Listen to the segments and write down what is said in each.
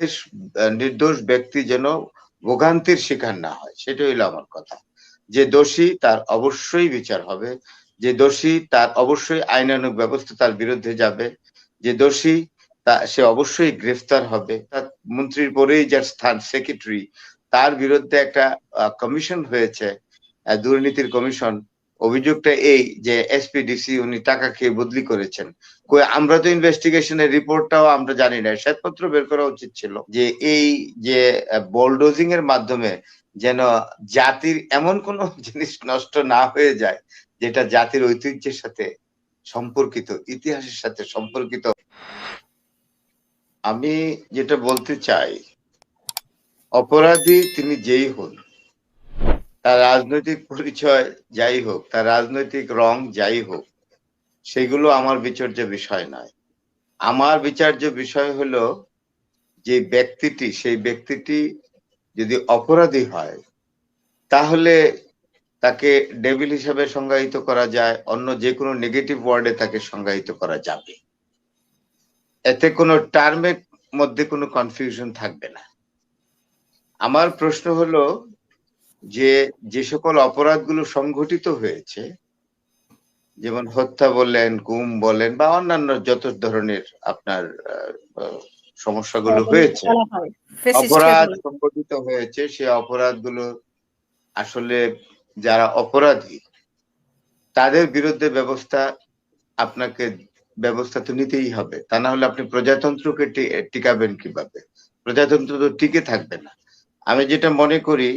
নির্দেশ নির্দোষ ব্যক্তি যেন ভোগান্তির শিকার না হয়। সেটা হইল আমার কথা। যে দোষী তার অবশ্যই বিচার হবে। যে দোষী তার অবশ্যই আইনানুগ ব্যবস্থা তার বিরুদ্ধে যাবে। যে দোষী তা, সে অবশ্যই গ্রেফতার হবে। তার মন্ত্রীর পরেই যার স্থান, সেক্রেটারি, তার বিরুদ্ধে একটা কমিশন হয়েছে দুর্নীতির কমিশন। অভিযোগটা এই যে এসপিডিসি উনি টাকা খেয়ে বদলি করেছেন। আমরা তো ইনভেস্টিগেশনের রিপোর্টটাও আমরা জানি না। শ্বেতপত্র বের করা উচিত ছিল যে এই যে বোলডোজিং এর মাধ্যমে যেন জাতির এমন কোন জিনিস নষ্ট না হয়ে যায়, যেটা জাতির ঐতিহ্যের সাথে সম্পর্কিত, ইতিহাসের সাথে সম্পর্কিত। আমি যেটা বলতে চাই, অপরাধী তিনি যেই হন তার রাজনৈতিক পরিচয় যাই হোক, তার রাজনৈতিক রং যাই হোক, সেগুলো আমার বিচার্য বিষয় নয়। আমার বিচার্য বিষয় হলো যে ব্যক্তিটি, সেই ব্যক্তিটি যদি অপরাধী হয়, তাহলে তাকে ডেভিল হিসাবে সংজ্ঞায়িত করা যায়, অন্য যে কোনো নেগেটিভ ওয়ার্ডে তাকে সংজ্ঞায়িত করা যাবে। এতে কোনো টার্মের মধ্যে কোনো কনফিউশন থাকবে না। আমার প্রশ্ন হলো যে যে সকল অপরাধগুলো সংঘটিত হয়েছে যেমন হত্যা বললেন গুম বলেন বা অন্যান্য যত ধরনের আপনার সমস্যাগুলো হয়েছে অপরাধ সংঘটিত হয়েছে সে অপরাধগুলো আসলে যারা অপরাধী তাদের বিরুদ্ধে ব্যবস্থা আপনাকে ব্যবস্থা তো নিতেই হবে। তা না হলে আপনি প্রজাতন্ত্রকে টিকাবেন কীভাবে? প্রজাতন্ত্র তো টিকে থাকবে না। আমি যেটা মনে করি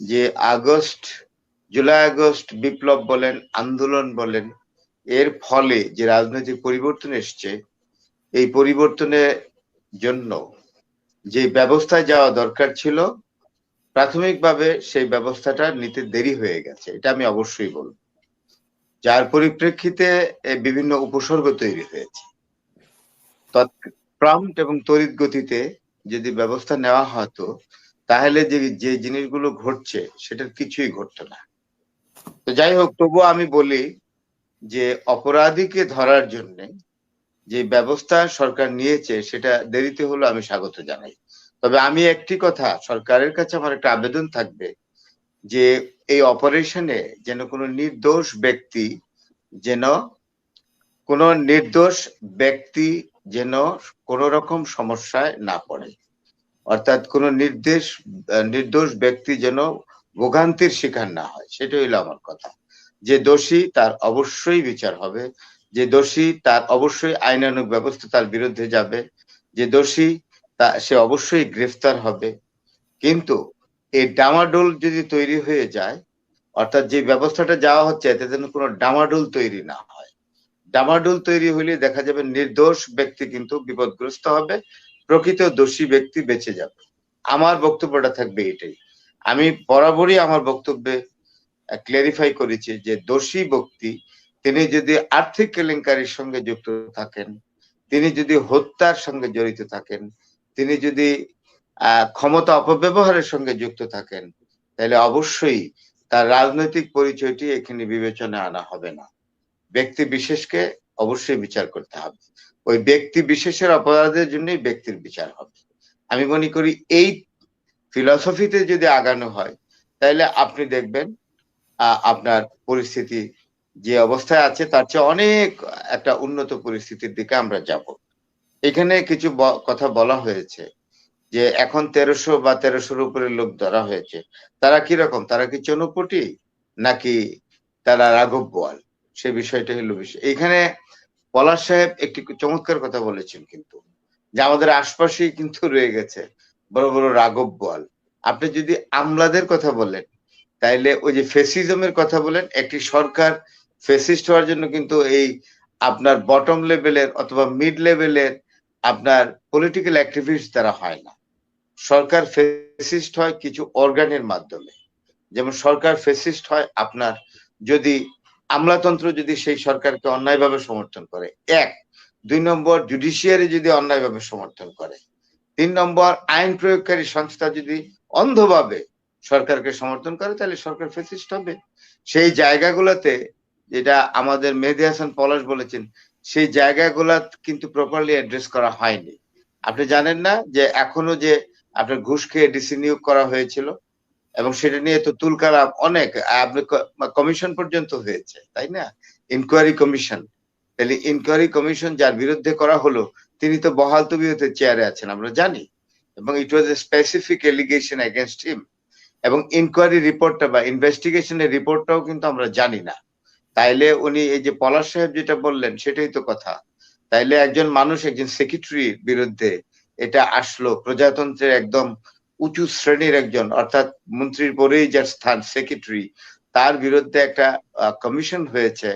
যে আগস্ট, জুলাই আগস্ট বিপ্লব বলেন, আন্দোলন বলেন, এর ফলে যে রাজনৈতিক পরিবর্তন এসছে, এই পরিবর্তনের জন্য যে ব্যবস্থায় যাওয়া দরকার ছিল, প্রাথমিকভাবে সেই ব্যবস্থাটা নিতে দেরি হয়ে গেছে। এটা আমি অবশ্যই বলব। যার পরিপ্রেক্ষিতে বিভিন্ন উপসর্গ তৈরি হয়েছে। প্রম্পট এবং তড়িৎ গতিতে যদি ব্যবস্থা নেওয়া হতো তাহলে যে যে জিনিসগুলো ঘটছে, সেটার কিছুই ঘটতো না। তো যাই হোক, তবুও আমি বলি যে, অপরাধীকে ধরার জন্য যে ব্যবস্থা সরকার নিয়েছে, সেটা দেরিতে হলো আমি স্বাগত জানাই। তবে আমি একটি কথা, সরকারের কাছে আমার একটা আবেদন থাকবে যে, এই অপারেশনে যেন কোনো নির্দোষ ব্যক্তি যেন, কোন নির্দোষ ব্যক্তি যেন কোন রকম সমস্যায় না পড়ে। অর্থাৎ কোন নির্দেশ নির্দোষ ব্যক্তি যেন ভোগান্তির শিকার না হয়। সেটা হইল আমার কথা। যে দোষী তার অবশ্যই বিচার হবে। যে দোষী তার অবশ্যই আইনানুগ ব্যবস্থা তার বিরুদ্ধে যাবে। যে দোষী তা, সে অবশ্যই গ্রেফতার হবে। কিন্তু এই ডামাডোল যদি তৈরি হয়ে যায়, অর্থাৎ যে ব্যবস্থাটা যাওয়া হচ্ছে, এতে যেন কোনো ডামাডোল তৈরি না হয়। ডামাডোল তৈরি হলে দেখা যাবে নির্দোষ ব্যক্তি কিন্তু বিপদগ্রস্ত হবে। প্রকৃত দোষী ব্যক্তি বেঁচে যাবে। আমার বক্তব্যটা থাকবে এটাই। আমি বরাবরই আমার বক্তব্যে ক্লিয়ারিফাই করেছি যে দোষী ব্যক্তি, তিনি যদি আর্থিক কেলেঙ্কারির সঙ্গে যুক্ত থাকেন, তিনি যদি হত্যার সঙ্গে জড়িত থাকেন, তিনি যদি ক্ষমতা অপব্যবহারের সঙ্গে যুক্ত থাকেন, তাহলে অবশ্যই তার রাজনৈতিক পরিচয়টি এখানে বিবেচনায় আনা হবে না। ব্যক্তি বিশেষকে অবশ্যই বিচার করতে হবে। ওই ব্যক্তি বিশেষের অপরাধের জন্যই ব্যক্তির বিচার হবে। আমি মনে করি এই ফিলসফিতে যদি আগানো হয়, তাহলে আপনি দেখবেন আপনার পরিস্থিতি যে অবস্থায় আছে, তার চেয়ে অনেক একটা উন্নত পরিস্থিতির দিকে আমরা যাব। এখানে কিছু কথা বলা হয়েছে যে এখন তেরোশো বা তেরোশোর উপরে লোক ধরা হয়েছে। তারা কি রকম? তারা কি চনপটি নাকি তারা রাঘব বোয়াল? সে বিষয়টা হলো বিষয় এখানে পলাশ সাহেব একটি চমৎকার কথা বলেছেন কিন্তু, যে আমাদের আশপাশেই কিন্তু রয়ে গেছে বড় বড় রাঘব বল আপনি যদি আমলাদের কথা বলেন, তাইলে ওই যে ফেসিজমের কথা বলেন, একটি সরকার ফেসিস্ট হওয়ার জন্য কিন্তু এই আপনার বটম লেভেলের অথবা মিড লেভেলের আপনার পলিটিক্যাল অ্যাক্টিভিস্ট দ্বারা হয় না। সরকার ফেসিস্ট হয় কিছু অর্গানের মাধ্যমে। যেমন সরকার ফেসিস্ট হয় আপনার যদি আমলাতন্ত্র যদি সেই সরকারকে অন্যায়ভাবে সমর্থন করে, এক, দুই নম্বর জুডিশিয়ারি যদি অন্যায়ভাবে সমর্থন করে, তিন নম্বর আইন প্রয়োগকারী সংস্থা যদি অন্ধভাবে সরকারকে সমর্থন করে, তাহলে সরকার ফেসিস্ট হবে। সেই জায়গাগুলোতে, যেটা আমাদের মেহেদি হাসান পলাশ বলেছেন, সেই জায়গাগুলা কিন্তু প্রপারলি অ্যাড্রেস করা হয়নি। আপনি জানেন না যে এখনও যে আপনার ঘুষ খেয়ে ডিসি নিয়োগ করা হয়েছিল এবং সেটা নিয়ে তো তুলকালাম অনেক। আপনি কমিশন পর্যন্ত হয়েছে, তাই না? ইনকোয়ারি কমিশন তাহলে ইনকোয়ারি কমিশন যার বিরুদ্ধে করা হলো, তিনি তো বহাল তবিয়তে চেয়ারে আছেন, আমরা জানি। এবং it was a specific allegation against him এবং ইনকোয়ারি রিপোর্টটা বা ইনভেস্টিগেশনের রিপোর্টটাও কিন্তু আমরা জানি না। তাইলে উনি এই যে পলাশ সাহেব যেটা বললেন, সেটাই তো কথা। তাইলে একজন মানুষ, একজন সেক্রেটারির বিরুদ্ধে এটা আসলো, প্রজাতন্ত্রের একদম উঁচু শ্রেণির একজন, অর্থাৎ মন্ত্রীর পরেই যার স্থান সেক্রেটারি তার বিরুদ্ধে একটা কমিশন হয়েছে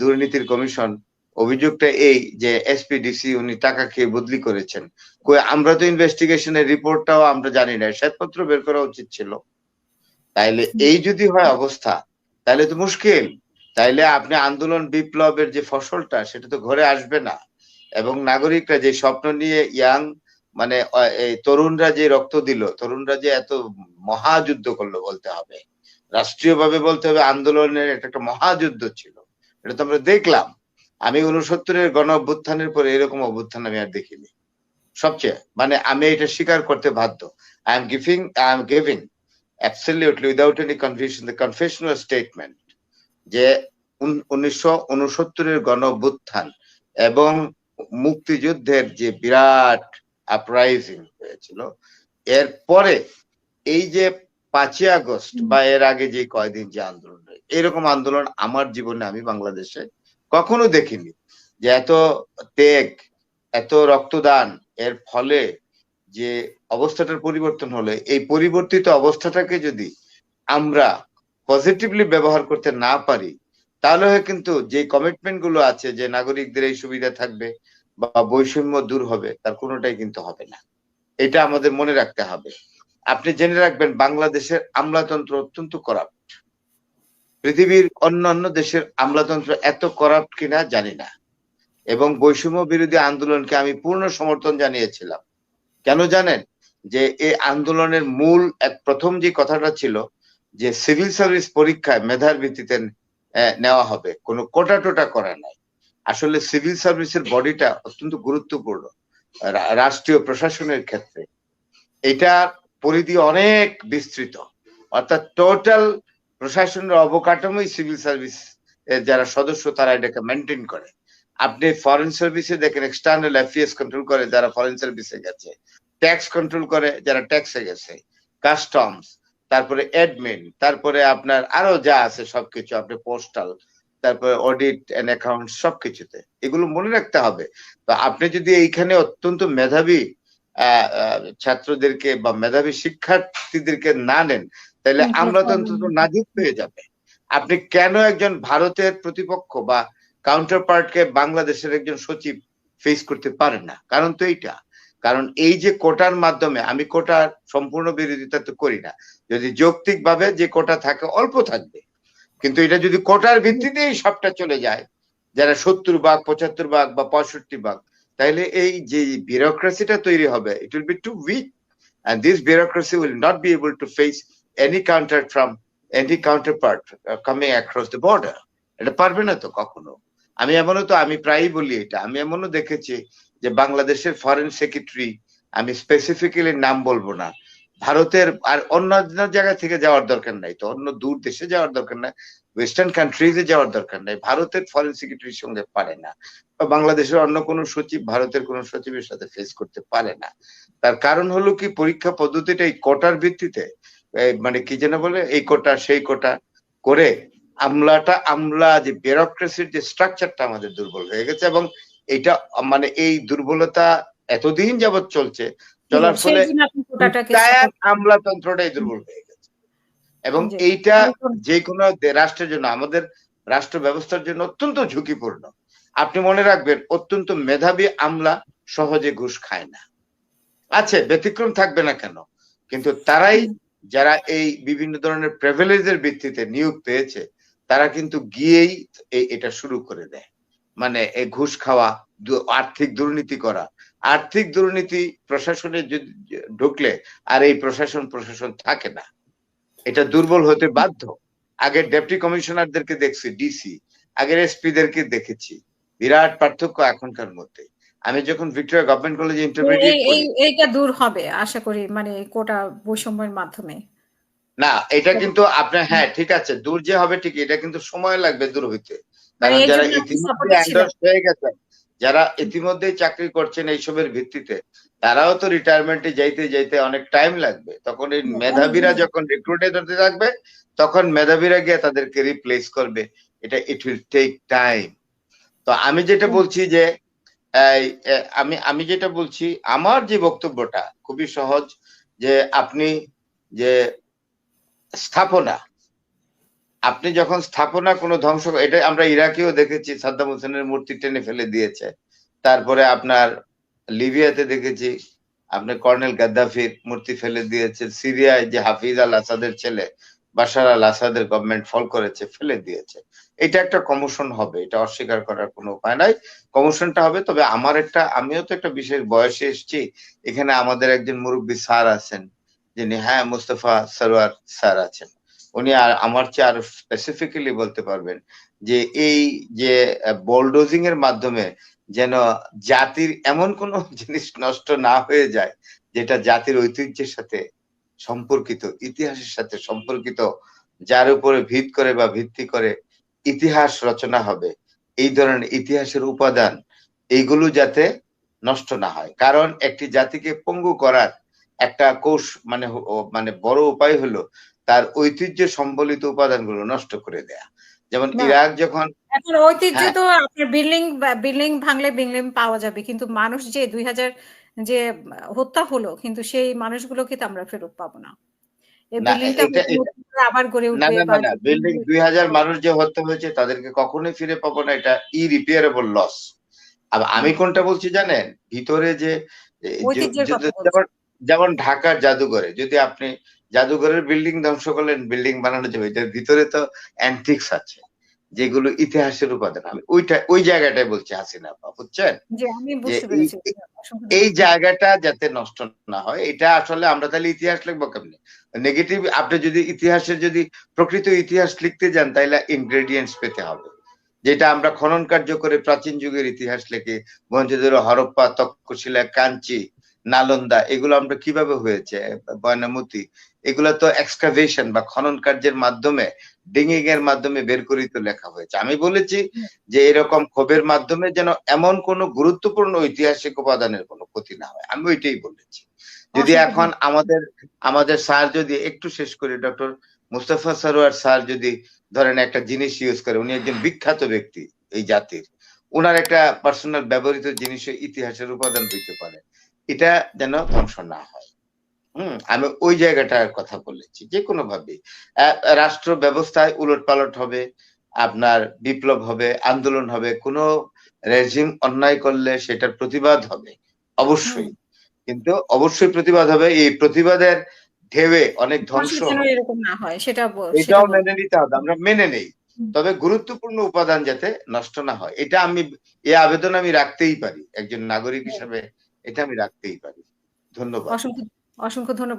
দুর্নীতির কমিশন অভিযোগটা এই যে এসপিডিসি উনি টাকা খেয়ে বদলি করেছেন। আমরা তো ইনভেস্টিগেশনের রিপোর্টটাও আমরা জানি না, শ্বেতপত্র বের করা উচিত ছিল। তাইলে এই যদি হয় অবস্থা তাহলে তো মুশকিল। তাইলে আপনি আন্দোলন বিপ্লবের যে ফসলটা, সেটা তো ঘরে আসবে না। এবং নাগরিকরা যে স্বপ্ন নিয়ে ইয়াং মানে এই তরুণরা যে রক্ত দিল, তরুণরা যে এত মহাযুদ্ধ করল বলতে হবে। রাষ্ট্রীয়ভাবে বলতে হবে, আন্দোলনের একটা একটা মহাযুদ্ধ ছিল। এটা তো আমরা দেখলাম। আমি উনসত্তরের গণ অভ্যুত্থানের পরে এরকম অভ্যুত্থান আমি আর দেখিনি। সবচেয়ে মানে আমি এটা স্বীকার করতে বাধ্য। I am giving I am giving absolutely without any confusion the confessional statement যে উনিশশো উনসত্তরের গণ অভ্যুত্থান এবং মুক্তিযুদ্ধের যে বিরাট আপরাইজিং হয়েছিল। এরপরে এই যে পাঁচই আগস্ট বা এর আগে যে কয়দিন যে আন্দোলন এরকম আন্দোলন আমার জীবনে আমি বাংলাদেশে কখনো দেখিনি। যে এত ত্যাগ এত রক্তদান এর ফলে যে অবস্থাটার পরিবর্তন হলে এই পরিবর্তিত অবস্থাটাকে যদি আমরা পজিটিভলি ব্যবহার করতে না পারি তাহলে কিন্তু যে কমিটমেন্টগুলো আছে যে নাগরিকদের এই সুবিধা থাকবে বা বৈষম্য দূর হবে, তার কোনোটাই কিন্তু হবে না। এটা আমাদের মনে রাখতে হবে। আপনি জেনে রাখবেন, বাংলাদেশের আমলাতন্ত্র অত্যন্ত করাপ্ট পৃথিবীর অন্যান্য দেশের আমলাতন্ত্র এত করাপ্ট কিনা জানি না। এবং বৈষম্য বিরোধী আন্দোলনকে আমি পূর্ণ সমর্থন জানিয়েছিলাম। কেন জানেন? যে এই আন্দোলনের মূল এক প্রথম যে কথাটা ছিল, যে সিভিল সার্ভিস পরীক্ষায় মেধার ভিত্তিতে নেওয়া হবে। কোনো কোটা টোটা করা নাই। আসলে সিভিল সার্ভিসের বডিটা অত্যন্ত গুরুত্বপূর্ণ রাষ্ট্রীয় প্রশাসনের ক্ষেত্রে। এটা পরিধি অনেক বিস্তৃত, অর্থাৎ টোটাল প্রশাসনের অবকাঠামোই সিভিল সার্ভিস যারা সদস্য তারা এটাকে মেনটেন করে। আপনি ফরেন সার্ভিসে দেখেন এক্সটার্নাল অ্যাফেয়ার্স কন্ট্রোল করে যারা ফরেন সার্ভিসে গেছে ট্যাক্স কন্ট্রোল করে যারা ট্যাক্সে গেছে কাস্টমস তারপরে অ্যাডমিন তারপরে আপনার আরও যা আছে সবকিছু, আপনি পোস্টাল তারপরে অডিট এন্ড অ্যাকাউন্ট সবকিছুতে। এগুলো মনে রাখতে হবে। তো আপনি যদি এইখানে অত্যন্ত মেধাবী ছাত্রদেরকে বা মেধাবী শিক্ষার্থীদেরকে না নেন তাহলে আমলাতন্ত্র তো অন্তত নাজুক হয়ে যাবে। আপনি কেন একজন ভারতের প্রতিপক্ষ বা কাউন্টার পার্টকে বাংলাদেশের একজন সচিব ফেস করতে পারেন না? কারণ তো এইটা। কারণ এই যে কোটার মাধ্যমে আমি কোটার সম্পূর্ণ বিরোধিতা তো করি না। যদি যৌক্তিক ভাবে যে কোটা থাকে অল্প থাকবে। কিন্তু এটা যদি কোটার ভিত্তিতেই সবটা চলে যায় যারা সত্তর ভাগ পঁচাত্তর ভাগ বা পঁয়ষট্টি ভাগ তাহলে এই যে বিউরোক্রেসিটা তৈরি হবে it will be too weak and this bureaucracy will not be able to face any counter from any counterpart uh, coming across the border. এটা পারবে না তো কখনো? আমি এমনও তো আমি প্রায়ই বলি এটা। আমি এমনও দেখেছি যে বাংলাদেশের ফরেন সেক্রেটারি আমি স্পেসিফিক্যালি নাম বলব না। ভারতের আর অন্য জায়গা থেকে যাওয়ার দরকার নাই তো, অন্য দূর দেশে যাওয়ার দরকার নাই ওয়েস্টার্ন কান্ট্রিজে যাওয়ার দরকার নাই, ভারতের ফরেন সেক্রেটারির সঙ্গে পারে না বাংলাদেশের অন্য কোনো সচিব ভারতের কোনো সচিবের সাথে ফেস করতে পারে না। তার কারণ হলো কি, পরীক্ষা পদ্ধতিটা এই কোটার ভিত্তিতে মানে কি যেন বলে, এই কোটা সেই কোটা করে আমলাটা আমলা, যে ব্যুরোক্রেসির যে স্ট্রাকচারটা আমাদের দুর্বল হয়ে গেছে এবং এটা মানে এই দুর্বলতা এতদিন যাবৎ চলছে চলার ফলে আমলাতন্ত্রটাই দুর্বল হয়ে গেছে। এবং এইটা যে কোনো রাষ্ট্রের জন্য আমাদের রাষ্ট্র ব্যবস্থার জন্য অত্যন্ত ঝুঁকিপূর্ণ। আপনি মনে রাখবেন অত্যন্ত মেধাবী আমলা সহজে ঘুষ খায় না। আছে ব্যতিক্রম থাকবে না কেন? কিন্তু তারাই যারা এই বিভিন্ন ধরনের প্রেভেলেজের ভিত্তিতে নিয়োগ পেয়েছে তারা কিন্তু গিয়েই এটা শুরু করে দেয়। মানে এই ঘুষ খাওয়া আর্থিক দুর্নীতি করা আর্থিক দুর্নীতি প্রশাসনে যদি ঢুকলে আর এই প্রশাসন প্রশাসন থাকে না। এটা দুর্বল হতে বাধ্য। আগের ডেপুটি কমিশনারদেরকে দেখছি ডিসি আগের এসপি দেরকে দেখেছি। বিরাট পার্থক্য এখনকার মধ্যে। আমি যখন ভিক্টোরিয়া গভর্নমেন্ট কলেজে ইন্টারমিডিয়েট এইটা দূর হবে আশা করি মানে কোটা বৈষম্যের মাধ্যমে। না এটা কিন্তু আপনার হ্যাঁ ঠিক আছে দূর যে হবে ঠিক এটা কিন্তু সময় লাগবে দূর হইতে। মানে কারণ যারা ইতিমধ্যে হয়ে গেছেন যারা ইতিমধ্যেই চাকরি করছেন এইসবের ভিত্তিতে তারাও তো রিটায়ারমেন্টে যাইতে যাইতে অনেক টাইম লাগবে। তখন এই হ্যাঁ, মেধাবীরা হ্যাঁ। যখন রিক্রুটেড হতে থাকবে তখন মেধাবীরা গিয়ে তাদেরকে রিপ্লেস করবে। এটা ইট উইল টেক টাইম তো আমি যেটা বলছি যে আমি আমি যেটা বলছি আমার যে বক্তব্যটা খুবই সহজ যে আপনি যে স্থাপনা আপনি যখন স্থাপনা কোনো ধ্বংস এটা আমরা ইরাকেও দেখেছি, সাদ্দাম হোসেনের মূর্তি টেনে ফেলে দিয়েছে। তারপরে আপনার লিবিয়াতে দেখেছি, আপনি কর্নেল গাদ্দাফির মূর্তি ফেলে দিয়েছে, সিরিয়ায় যে হাফিজ আল আসাদের ছেলে, বাশার আল আসাদের গভর্নমেন্ট ফল করেছে, ফেলে দিয়েছে। এটা একটা কমিশন হবে, এটা অস্বীকার করার কোনো উপায় নাই। কমিশনটা হবে, তবে আমার একটা, আমিও তো একটা বিশেষ বয়সে এসেছি, এখানে আমাদের একজন মুরব্বী স্যার আছেন, যিনি হ্যাঁ মুস্তফা সরোয়ার স্যার আছেন। উনি আর আমার চেয়ে আরও স্পেসিফিক্যালি বলতে পারবেন যে এই যে বোলডোজিং এর মাধ্যমে যেন জাতির এমন কোন জিনিস নষ্ট না হয়ে যায় যেটা জাতির ঐতিহ্যের সাথে সম্পর্কিত, ইতিহাসের সাথে সম্পর্কিত, যার উপরে ভিত করে বা ভিত্তি করে ইতিহাস রচনা হবে। এই ধরনের ইতিহাসের উপাদান, এইগুলো যাতে নষ্ট না হয়। কারণ একটি জাতিকে পঙ্গু করার একটা কোষ মানে মানে বড় উপায় হলো তার ঐতিহ্য সম্বলিত উপাদানগুলো নষ্ট করে দেয়া। যেমন ইরাক যখন এখন ঐতিহ্য হ্যাঁ। তো আপনার বিল্ডিং বিল্ডিং ভাঙলে বিল্ডিং পাওয়া যাবে কিন্তু মানুষ যে দুই হাজার যে হত্যা হলো কিন্তু সেই মানুষগুলোকে তো আমরা ফেরত পাবো না। আবার গড়ে উঠবে বিল্ডিং দুই হাজার মানুষ যে হত্যা হয়েছে তাদেরকে কখনোই ফিরে পাবো না এটা ইরিপেয়ারেবল লস আমি কোনটা বলছি জানেন? ভিতরে যে যেমন ঢাকার জাদুঘরে যদি আপনি জাদুঘরের বিল্ডিং ধ্বংস করলেন বিল্ডিং বানানো যাবে এটার ভিতরে তো অ্যান্টিক্স আছে যেগুলো ইতিহাসের উপাদান আমি ওইটা ওই জায়গাটাই বলছি হাসিনা আপা বুঝছেন? এই-। জায়গাটা যাতে নষ্ট না হয় এটা আসলে আমরা তাহলে ইতিহাস লিখব কেমনি? নেগেটিভ আপনি যদি ইতিহাসের যদি প্রকৃত ইতিহাস লিখতে যান তাহলে ইনগ্রেডিয়েন্টস পেতে হবে। যেটা আমরা খনন কার্য করে প্রাচীন যুগের ইতিহাস লিখে মহেঞ্জোদারো হরপ্পা তক্ষশিলা কাঞ্চি নালন্দা এগুলো আমরা কীভাবে হয়েছে? বয়নামতি এগুলো তো এক্সকাভেশন বা খনন কার্যের মাধ্যমে ডিঙ্গিং এর মাধ্যমে বের করেই তো লেখা হয়েছে। আমি বলেছি যে এরকম ক্ষোভের মাধ্যমে যেন এমন কোনো গুরুত্বপূর্ণ ঐতিহাসিক উপাদানের কোনো ক্ষতি না হয়। আমি ওইটাই বলেছি। যদি এখন আমাদের আমাদের স্যার যদি একটু শেষ করে ডক্টর মুস্তাফা সরোয়ার স্যার যদি ধরেন একটা জিনিস ইউজ করে উনি একজন বিখ্যাত ব্যক্তি এই জাতির ওনার একটা পার্সোনাল ব্যবহৃত জিনিস ইতিহাসের উপাদান হইতে পারে। এটা যেন ধ্বংস না হয়। হম আমি ওই জায়গাটার কথা বলেছি যে কোনো ভাবে। রাষ্ট্র ব্যবস্থায় উলট পালট হবে আপনার বিপ্লব হবে আন্দোলন হবে কোনো রেজিম অন্যায় করলে সেটার প্রতিবাদ হবে অবশ্যই। কিন্তু অবশ্যই প্রতিবাদ হবে এই প্রতিবাদের ঢেউয়ে অনেক ধ্বংস হয় এটাও মেনে নিতে হবে আমরা মেনে নেই। তবে গুরুত্বপূর্ণ উপাদান যাতে নষ্ট না হয় এটা আমি এই আবেদন আমি রাখতেই পারি একজন নাগরিক হিসাবে এটা আমি রাখতেই পারি। ধন্যবাদ। অসংখ্য অসংখ্য ধন্যবাদ।